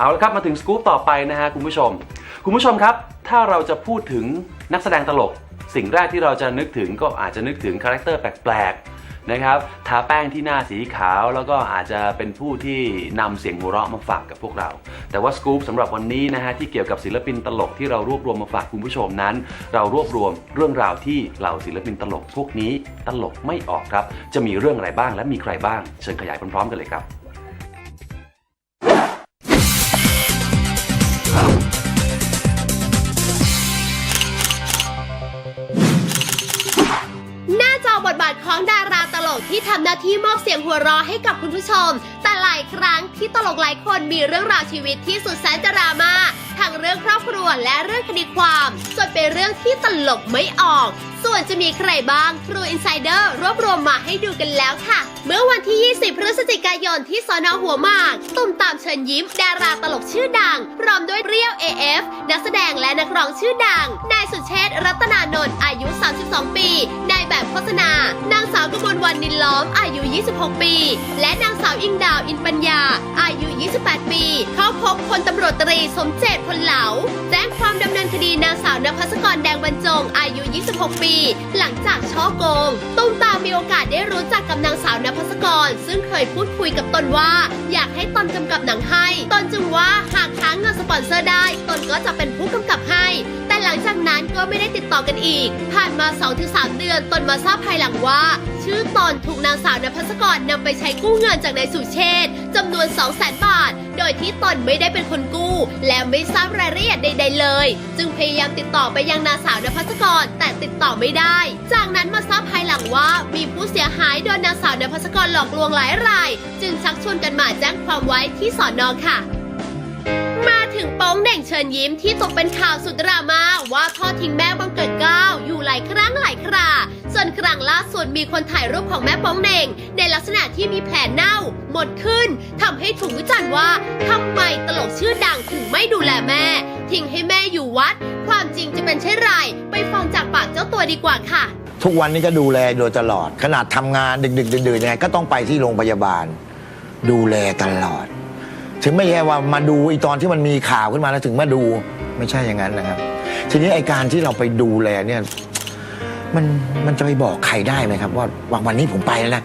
เอาละครับมาถึงสกู๊ปต่อไปนะฮะคุณผู้ชม คุณผู้ชมครับ ถ้าเราจะพูดถึงนักแสดงตลก สิ่งแรกที่เราจะนึกถึงก็อาจจะนึกถึงคาแรคเตอร์แปลกๆนะครับทาแป้งที่หน้าสีขาวแล้วก็อาจจะเป็นผู้ที่นำเสียงหัวเราะมาฝากกับพวกเรา แต่ว่าสกู๊ปสำหรับวันนี้นะฮะที่เกี่ยวกับศิลปินตลกที่เรารวบรวมมาฝากคุณผู้ชมนั้น เรารวบรวมเรื่องราวที่เหล่าศิลปินตลก พวกนี้ตลกไม่ออกครับ จะมีเรื่องอะไรบ้างและมีใครบ้าง เชิญขยายพร้อมๆกันเลยครับ ทของดาราตลกที่ทำหน้าที่มอบเสียงหัวเราะให้กับคุณผู้ชม แต่หลายครั้งที่ตลกหลายคนมีเรื่องราวชีวิตที่สุดแสนจะดราม่า ทั้งเรื่องครอบครัวและเรื่องคดีความจนเป็นเรื่องที่ตลกไม่ออก ส่วนจะมีใครบ้าง True Insider รวบรวมมาให้ดูกันแล้วค่ะ เมื่อวันที่ 20 พฤศจิกายนที่สอนอหัวหมากตุ่มตามเชิญยิ้ม ดาราตลกชื่อดัง พร้อมด้วยเรียว AF นักแสดงและนักร้องชื่อดัง นายสุเชษรัตนานนท์อายุ 32 ปีนายแบบโฆษณา นางสาวกมลวันนินล้อมอายุ 26 ปี และนางสาวอิงดาวอินปัญญา อายุ ตรีสมเจตพลเหลา แจ้งความดำเนินคดีนางสาวนภัสกรแดงบรรจง อายุ 26 ปี หลังจากช่อโกง ตุ้มตามีโอกาสได้รู้จักกับนางสาวนภัสกร ซึ่งเคยพูดคุยกับตนว่า อยากให้ตนกำกับหนังให้ ตนจึงว่าหากค้างเงินสปอนเซอร์ได้ ตนก็จะเป็นผู้กำกับให้ ก็ไม่ได้ติดต่อกันอีก ผ่านมา 2-3 เดือนตนมาทราบภายหลังว่า ชื่อตนถูกนางสาวนภัสกรนำไปใช้กู้เงินจากนายสุเชษจำนวน 200,000 บาท โดยที่ตนไม่ได้เป็นคนกู้ และไม่ทราบรายละเอียดใด ๆ เลย จึงพยายามติดต่อไปยังนางสาวนภัสกรแต่ติดต่อไม่ได้ จากนั้นมาทราบภายหลังว่ามีผู้เสียหายโดนนางสาวนภัสกรหลอกลวงหลายราย จึงชักชวนกันมาแจ้งความไว้ที่สอนอค่ะ ญยิ้มที่ตกเป็นข่าวสุดดราม่าว่าทอดทิ้งแม่บังเกิดเก้าอยู่หลายครั้งหลายครา ส่วนครั้งล่าสุดมีคนถ่ายรูปของแม่ป้องเด่ง ในลักษณะที่มีแผลเน่า หมดขึ้นทำให้ถูกวิจารณ์ว่าทำไมตลกชื่อดังถึงไม่ดูแลแม่ ทิ้งให้แม่อยู่วัด ความจริงจะเป็นเช่นไรไปฟังจากปากเจ้าตัวดีกว่าค่ะ ทุกวันนี้ก็ดูแลโดยตลอด ขนาดทำงานดึกๆดื่นๆยังไงก็ต้องไปที่โรงพยาบาล ดูแลตลอด ถึงไม่ใช่ว่ามาดูอีตอนที่มันมีข่าวขึ้นมาแล้วถึงมาดูไม่ใช่อย่างนั้นนะครับ ทีนี้ไอการที่เราไปดูแลเนี่ยมันมันจะไปบอกใครได้ไหมครับ ว่าว่าวันนี้ผมไปแล้วนะ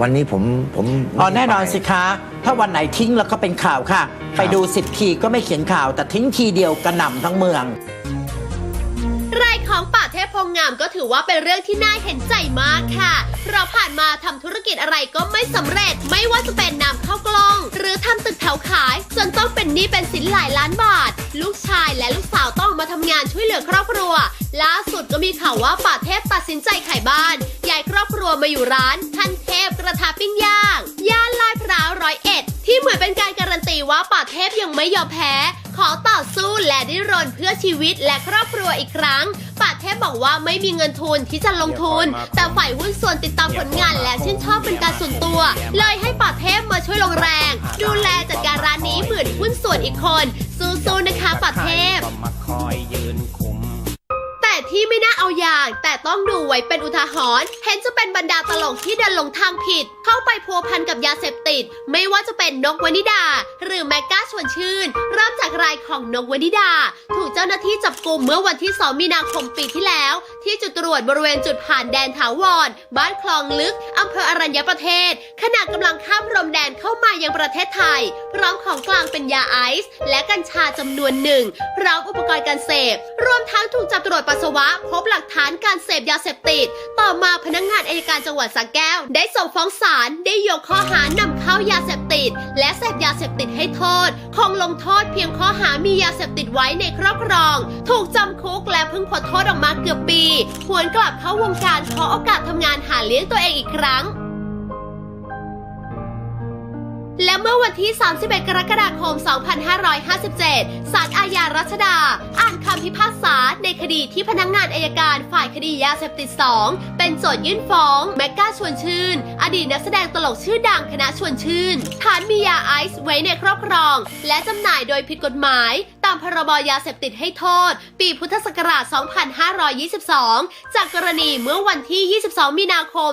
วันนี้ผมผมอ๋อไม่ได้แน่นอนไปสิคะ ถ้าวันไหนทิ้งแล้วก็เป็นข่าวค่ะ ไปดูสิบทีก็ไม่เขียนข่าว แต่ทิ้งทีเดียวกระหน่ำทั้งเมืองรายของป่าเทพพงงามก็ถือว่าเป็นเรื่องที่น่าเห็นใจมากค่ะเพราะผ่านมาทำธุรกิจอะไรก็ไม่สำเร็จ ไม่ว่าจะเป็นนำเข้ากล้อง หรือทำตึ วขายจนต้องเป็นหนี้เป็นสินหลายล้านบาท ลูกชายและลูกสาวต้องมาทำงานช่วยเหลือครอบครัว ล่าสุดก็มีข่าวว่าป่าเทพตัดสินใจขายบ้านย้ายครอบครัวมาอยู่ร้านทันเทพกระทะปิ้งย่างย่านลาดพร้าวร้อยเอ็ดที่เหมือนเป็นการการันตีว่าป่าเทพยังไม่ยอมแพ้ ขอต่อสู้และดิ้นรนเพื่อชีวิตและครอบครัวอีกครั้งป่าเทพบอกว่าไม่มีเงินทุนที่จะลงทุน แต่ฝ่ายหุ้นส่วนติดตามผลงานและชื่นชอบเป็นการส่วนตัว เลยให้ป่าเทพมาช่วยลงแรง ดูแลจัดการร้านนี้เหมือนหุ้นส่วนอีกคน สู้ๆนะคะป่าเทพก็มาคอยยืนคุมแต่ที่ไม่น่าเอาอย่าง แต่ต้องดูไว้เป็นอุทาหรณ์เห็นจะเป็นบรรดาตลกที่เดินหลงทางผิด เข้าไปพัวพันกับยาเสพติด ไม่ว่าจะเป็นนกวนิดา หรือแมกก้าชวนชื่น like ของนกวนิดา ถูกเจ้าหน้าที่จับกลุ่มเมื่อวันที่ 2 มีนาคมปีที่แล้ว ที่จุดตรวจบริเวณจุดผ่านแดนถาวร บ้านคลองลึกอำเภออรัญญประเทศ ขณะกำลังข้ามพรมแดนเข้ามายังประเทศไทย พร้อมของกลางเป็นยาไอซ์และกัญชาจำนวนหนึ่งพร้อมอุปกรณ์การเสพ รวมทั้งถูกจับตรวจปัสสาวะ พบหลักฐานการเสพยาเสพติด ต่อมาพนักงานอายการจังหวัดสระแก้ว ได้ส่งฟ้องศาลได้ยกข้อหานำเข้ายาเสพติด และเสพยาเสพติดให้โทษคงลงโทษเพียงข้อหามียาเสพติดไว้ในครอบครอง ถูกจำคุกและเพิ่งพ้นโทษออกมาเกือบปี หวนกลับเข้าวงการขอโอกาสทำงานหาเลี้ยงตัวเองอีกครั้ง และเมื่อวันที่ 31 กรกฎาคม 2557 ศาลอาญารัชดา อ่านคำพิพากษาในคดีที่พนักงานอายการฝ่ายคดียาเสพติด 2 เป็นโจทยื่นฟ้อง แมกก้าชวนชื่น อดีตนักแสดงตลกชื่อดังคณะชวนชื่น ฐานมียาไอซ์ไว้ในครอบครอง และจำหน่ายโดยผิดกฎหมายามพรบยาเสพติดให้โทษ ปีพุทธศักราช 2522 จากกรณีเมื่อวันที่ 22 มีนาคม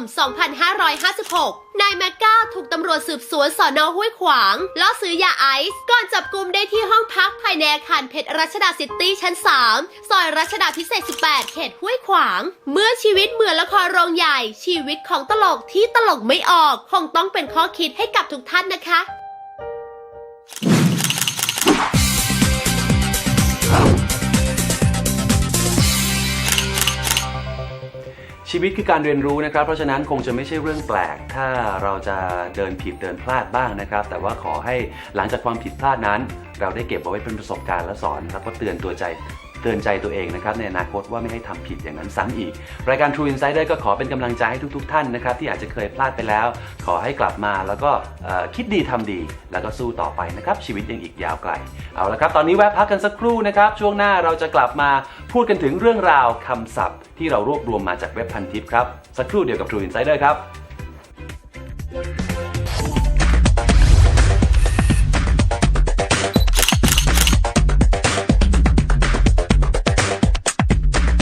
2556นายแมกก้าถูกตำรวจสืบสวนสอนอห้วยขวางล่อซื้อยาไอซ์ก่อนจับกลุ่มได้ที่ห้องพักภายในอาคารเพชรรัชดาซิตี้ชั้น 3 ซอยรัชดาพิเศษ 18 เขตห้วยขวาง เมื่อชีวิตเหมือนละครโรงใหญ่ ชีวิตของตลกที่ตลกไม่ออก คงต้องเป็นข้อคิดให้กับทุกท่านนะคะ ชีวิตคือการเรียนรู้นะครับ เพราะฉะนั้นคงจะไม่ใช่เรื่องแปลก ถ้าเราจะเดินผิดเดินพลาดบ้างนะครับ แต่ว่าขอให้หลังจากความผิดพลาดนั้น เราได้เก็บเอาไว้เป็นประสบการณ์และสอน แล้วก็เตือนตัวใจ เตือนใจตัวเองนะครับในอนาคตว่าไม่ให้ทำผิดอย่างนั้นซ้ำอีก รายการ True Insider ก็ขอเป็นกำลังใจให้ทุก ๆ ท่านนะครับที่อาจจะเคยพลาดไปแล้ว ขอให้กลับมาแล้วก็คิดดีทำดี แล้วก็สู้ต่อไปนะครับชีวิตยังอีกยาวไกล เอาละครับตอนนี้แวะพักกันสักครู่นะครับช่วงหน้าเราจะกลับมาพูดกันถึงเรื่องราวคำศัพท์ ที่เรารวบรวมมาจากเว็บพันทิปครับสักครู่เดียวกับ True Insider ครับ